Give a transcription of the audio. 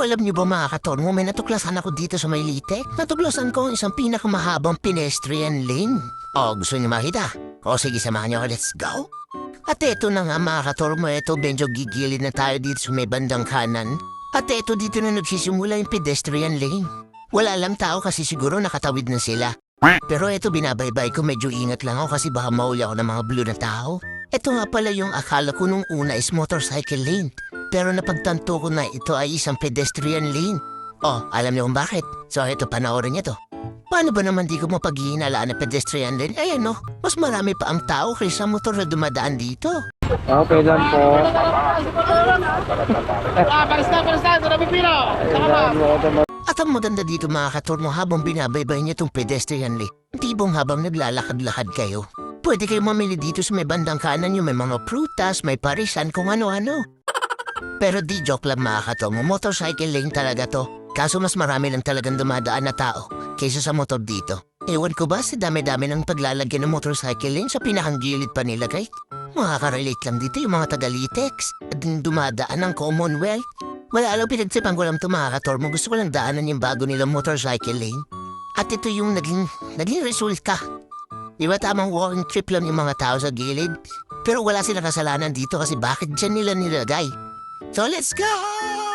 Alam niyo ba mga katormo, may natuklasan ako dito sa Maylite. Natuklasan ko ang isang pinakamahabang pedestrian lane. O, gusto niyo makita? O sige, samahan niyo. Let's go. At eto na nga mga katormo, eto medyo gigilid na tayo dito sa may bandang kanan. At eto dito na nagsisimula yung pedestrian lane. Wala lang tao kasi siguro nakatawid na sila. Pero eto binabaybay ko medyo ingat lang ako kasi baka mahuli ako ng mga blue na tao. Ito nga pala yung akala ko nung una is motorcycle lane. Pero napagtanto ko na ito ay isang pedestrian lane. Oh, alam niyo kung bakit? So ito, panoorin niyo to. Paano ba naman di ko mapag-iinalaan na pedestrian lane? Ayan no, mas marami pa ang tao kaysa motor na dumadaan dito. Okay lang po. Ah, At ang maganda dito mga katurmo habang binabaybay niyo itong pedestrian lane, tibong habang naglalakad-lakad kayo. Pwede kayo mamili dito sa may bandang kanan yung may mga prutas, may parisan, kung ano-ano. Pero di joke lang mga katurmo, motorcycle lane talaga to. Kaso mas marami lang talagang dumadaan na tao kaysa sa motor dito. Ewan ko ba sa dami-dami ng paglalagyan ng motorcycle lane sa pinakang gilid pa nilagay? Makaka-relate lang dito yung mga taga-Litex at dumadaan ng Commonwealth. Wala alam pinagsipan ko lang ito mga katormo. Gusto ko lang daanan yung bago nilang motorcycle lane. At ito yung naging, naging resulta. Di ba tamang walking trip lang yung mga tao sa gilid? Pero wala silang kasalanan dito kasi bakit dyan nila nilagay? So let's go!